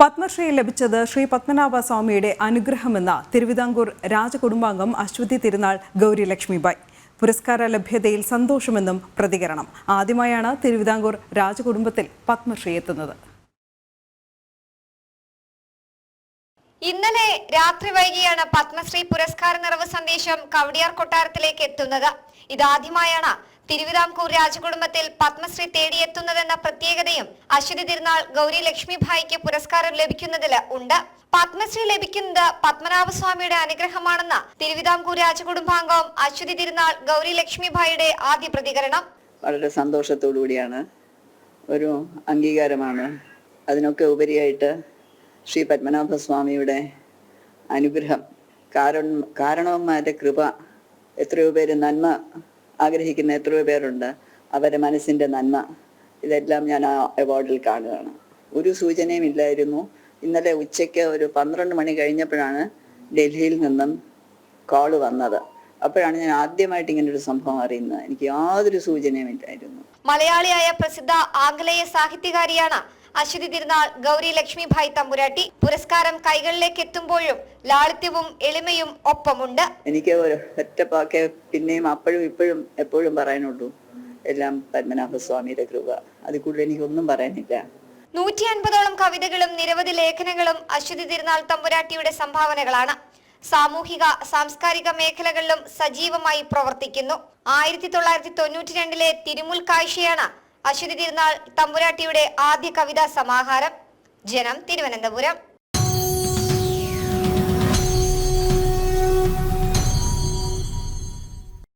പത്മശ്രീ ലഭിച്ചത് ശ്രീ പത്മനാഭ സ്വാമിയുടെ അനുഗ്രഹമെന്ന തിരുവിതാംകൂർ രാജകുടുംബാംഗം അശ്വതി തിരുനാൾ ഗൗരി ലക്ഷ്മിബായ് പുരസ്കാര ലഭ്യതയിൽ സന്തോഷമെന്നും പ്രതികരണം. ആദ്യമായാണ് തിരുവിതാംകൂർ രാജകുടുംബത്തിൽ പത്മശ്രീ എത്തുന്നത്. ഇന്നലെ രാത്രി വൈകിയാണ് പത്മശ്രീ പുരസ്കാര നിറവ് സന്ദേശം കവടിയാർ കൊട്ടാരത്തിലേക്ക് എത്തുന്നത്. ഇതാദ്യമായാണ് തിരുവിതാംകൂർ രാജകുടുംബത്തിൽ പത്മശ്രീ തേടിയെത്തുന്നതെന്ന പ്രത്യേകതയും അശ്വതി തിരുനാൾ ഗൗരി ലക്ഷ്മിഭായിക്ക് പുരസ്കാരം ലഭിക്കുന്നതിൽ ഉണ്ട്. പത്മശ്രീ ലഭിക്കുന്നത് പത്മനാഭസ്വാമിയുടെ അനുഗ്രഹമാണെന്ന തിരുവിതാംകൂർ രാജകുടുംബാംഗം അശ്വതി തിരുനാൾ ഗൗരി ലക്ഷ്മിഭായിയുടെ ആദ്യ പ്രതികരണം. വളരെ സന്തോഷത്തോടു കൂടിയാണ്. ഒരു അംഗീകാരമാണ്. അതിനൊക്കെ ഉപരിയായിട്ട് ശ്രീ പത്മനാഭസ്വാമിയുടെ അനുഗ്രഹം. കാരണ കാരണവന്മാരുടെ കൃപ എത്രയോ പേര് നന്മ ആഗ്രഹിക്കുന്ന എത്രയോ പേരുണ്ട്. അവരുടെ മനസ്സിന്റെ നന്മ. ഇതെല്ലാം ഞാൻ ആ അവാർഡിൽ കാണുകയാണ്. ഒരു സൂചനയും ഇല്ലായിരുന്നു. ഇന്നലെ ഉച്ചയ്ക്ക് ഒരു പന്ത്രണ്ട് മണി കഴിഞ്ഞപ്പോഴാണ് ഡൽഹിയിൽ നിന്നും കോൾ വന്നത്. അപ്പോഴാണ് ഞാൻ ആദ്യമായിട്ട് ഇങ്ങനെ ഒരു സംഭവം അറിയുന്നത്. എനിക്ക് യാതൊരു സൂചനയും ഇല്ലായിരുന്നു. മലയാളിയായ പ്രസിദ്ധ ആംഗലേയ സാഹിത്യകാരിയാണ് അശ്വതി തിരുനാൾ ഗൗരി ലക്ഷ്മിഭായ് തമ്പുരാട്ടി പുരസ്കാരം കൈകളിലേക്ക് എത്തുമ്പോഴും ലാളിത്യവും എളിമയും ഒപ്പമുണ്ട്. എനിക്ക് ഒറ്റപ്പാക്കെ പിന്നെയും അപ്പോഴും ഇപ്പോഴും എപ്പോഴും പറയാനുള്ളൂ. എല്ലാം പത്മനാഭസ്വാമിയുടെ കൃപ. അതിൽ കൂടുതൽ എനിക്കൊന്നും പറയാനില്ല. നൂറ്റി അൻപതോളം കവിതകളും നിരവധി ലേഖനങ്ങളും അശ്വതി തിരുനാൾ തമ്പുരാട്ടിയുടെ സംഭാവനകളാണ്. സാമൂഹിക സാംസ്കാരിക മേഖലകളിലും സജീവമായി പ്രവർത്തിക്കുന്നു. ആയിരത്തി തൊള്ളായിരത്തി തൊണ്ണൂറ്റി രണ്ടിലെ തിരുമുൽ കാഴ്ചയാണ് അശ്വതി തിരുനാൾ തമ്പുരാട്ടിയുടെ ആദ്യ കവിതാ സമാഹാരം ജനം തിരുവനന്തപുരം.